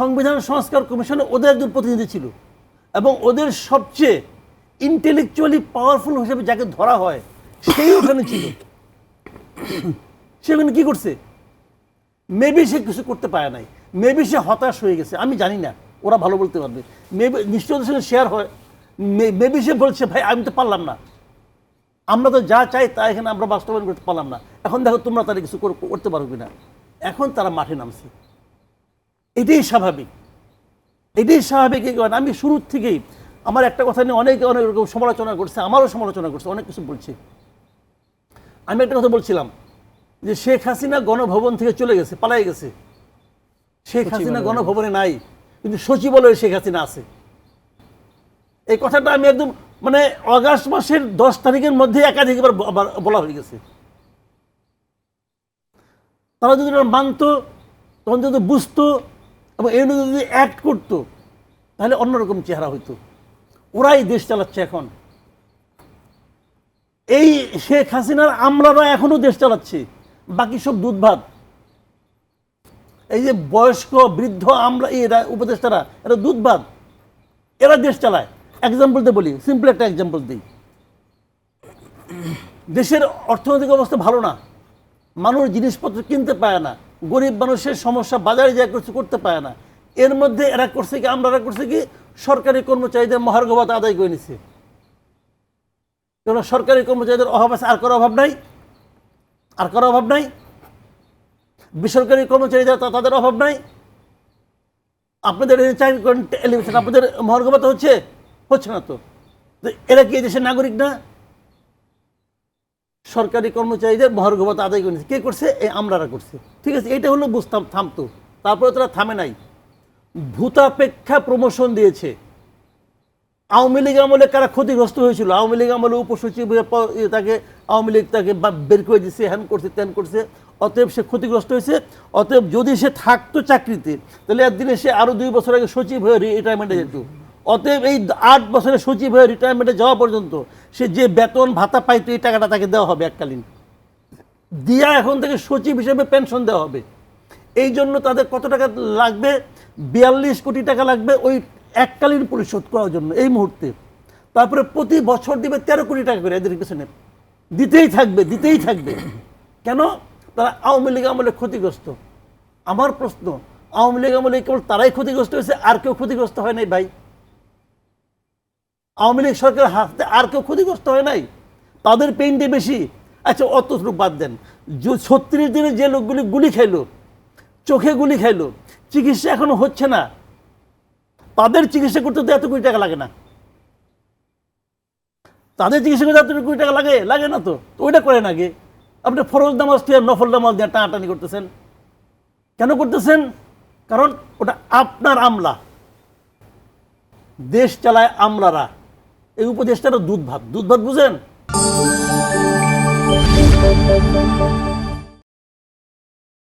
সংবিধান সংস্কার কমিশনে ওদের একজন প্রতিনিধি ছিল এবং ওদের সবচেয়ে ইন্টেলেকচুয়ালি পাওয়ারফুল হিসেবে যাকে ধরা হয়, সেই ওখানে ছিল। সে ওখানে কি করছে? মেবি সে কিছু করতে পারে নাই। মেবি সে হতাশ হয়ে গেছে। আমি জানি না, ওরা ভালো বলতে পারবে। মেবি নিশ্চয় ওদের সঙ্গে শেয়ার হয়। মেবি সে বলছে, ভাই, আমি তো পারলাম না। আমরা তো যা চাই তা এখানে আমরা বাস্তবায়ন করতে পারলাম না। এখন দেখো তোমরা তারা কিছু করতে পারো কিনা? এখন তারা মাঠে নামছে। এটাই স্বাভাবিক। এটাই স্বাভাবিক এই কারণে। আমি শুরুর থেকেই আমার একটা কথা নিয়ে অনেকে অনেক রকম সমালোচনা করছে আমারও সমালোচনা করছে অনেক কিছু বলছে। আমি একটা কথা বলছিলাম যে শেখ হাসিনা গণভবন থেকে চলে গেছে পালাই গেছে। শেখ হাসিনা গণভবনে নাই কিন্তু সচিবালয়ে শেখ হাসিনা আছে। এই কথাটা আমি একদম মানে অগাস্ট মাসের দশ তারিখের মধ্যে একাধিকবার বলা হয়ে গেছে। তারা যদি মানতো তখন যদি বুঝতো এবং অনুযায়ী যদি অ্যাক্ট করতো, তাহলে অন্যরকম চেহারা হইতো। ওরাই দেশ চালাচ্ছে এখন। এই শেখ হাসিনার আমলারা এখনও দেশ চালাচ্ছে। বাকি সব দুধ ভাত এই যে বয়স্ক, বৃদ্ধ আমরা এরা উপদেষ্টারা, এরা দুধ ভাত এরা দেশ চালায়। এক্সাম্পল দিয়ে বলি সিম্পল একটা এক্সাম্পল দিই। দেশের অর্থনৈতিক অবস্থা ভালো না। মানুষ জিনিসপত্র কিনতে পায় না। গরিব মানুষের সমস্যা বাজারে যা কিছু করতে পায় না। এর মধ্যে এরা করছে কি, আমরা করছে কি, সরকারি কর্মচারীদের মহার্ঘ ভাতা আদায় করে নিছে। কেন সরকারি কর্মচারীদের অভাব আছে, আর কারও অভাব নাই। আর কারও অভাব নাই। বেসরকারি কর্মচারীদের তাদের অভাব নাই। আপনাদের চাকরি করেন, টেলিভিশন, আপনাদের মহার্ঘ ভাতা হচ্ছে হচ্ছে না তো। এরা কি দেশের নাগরিক না? সরকারি কর্মচারীদের মহার্ঘ আদায় করে কে করছে? এই আমরারা করছে। ঠিক আছে, এটা হলো বুঝতাম থামতো তারপরে তারা থামে নাই। ভূতাপেক্ষা প্রমোশন দিয়েছে। আওয়ামী লীগ আমলে কারা ক্ষতিগ্রস্ত হয়েছিল? আওয়ামী লীগ আমলে উপসচিব ইয়ে তাকে, আওয়ামী লীগ তাকে বের করে দিচ্ছে হ্যান করছে, ত্যান করছে। অতএব সে ক্ষতিগ্রস্ত হয়েছে। অতএব যদি সে থাকতো চাকরিতে, তাহলে একদিনে সে আরও দুই বছর আগে সচিব হয়ে রিটায়ারমেন্টে যেত। অতএব এই আট বছরে সচিব হয়ে রিটায়ারমেন্টে যাওয়া পর্যন্ত সে যে বেতন ভাতা পাইতো এই টাকাটা তাকে দেওয়া হবে এককালীন। দিয়া এখন থেকে সচিব হিসেবে পেনশন দেওয়া হবে। এই জন্য তাদের কত টাকা লাগবে? বিয়াল্লিশ কোটি টাকা লাগবে ওই এককালীন পরিশোধ করার জন্য এই মুহূর্তে। তারপরে প্রতি বছর দিবে তেরো কোটি টাকা করে এদের পিছনে। দিতেই থাকবে দিতেই থাকবে। কেন? তারা আওয়ামী লীগ আমলে ক্ষতিগ্রস্ত। আমার প্রশ্ন, আওয়ামী লীগ আমলে কেবল তারাই ক্ষতিগ্রস্ত হয়েছে, আর কেউ ক্ষতিগ্রস্ত হয় নাই ভাই? আওয়ামী লীগ সরকারের হাতে আর কেউ ক্ষতিগ্রস্ত হয় নাই? তাদের পেইনটি বেশি। আচ্ছা অত বাদ দেন। ছত্রিশ দিনে যে লোকগুলি গুলি খাইলো, চোখে গুলি খাইলো, চিকিৎসা এখনও হচ্ছে না। তাদের চিকিৎসা করতে তো এত কোটি টাকা লাগে না। তাদের চিকিৎসা করতে এত কোটি টাকা লাগে লাগে না তো? ওইটা করেন আগে। আপনি ফরজ নামাজ দিয়ে নফল নামাজ দিয়ে টানাটানি করতেছেন? কেন করতেছেন? কারণ ওটা আপনার আমলা। দেশ চালায় আমলারা। এই উপদেশটারও দুধ ভাত। দুধ ভাত বুঝেন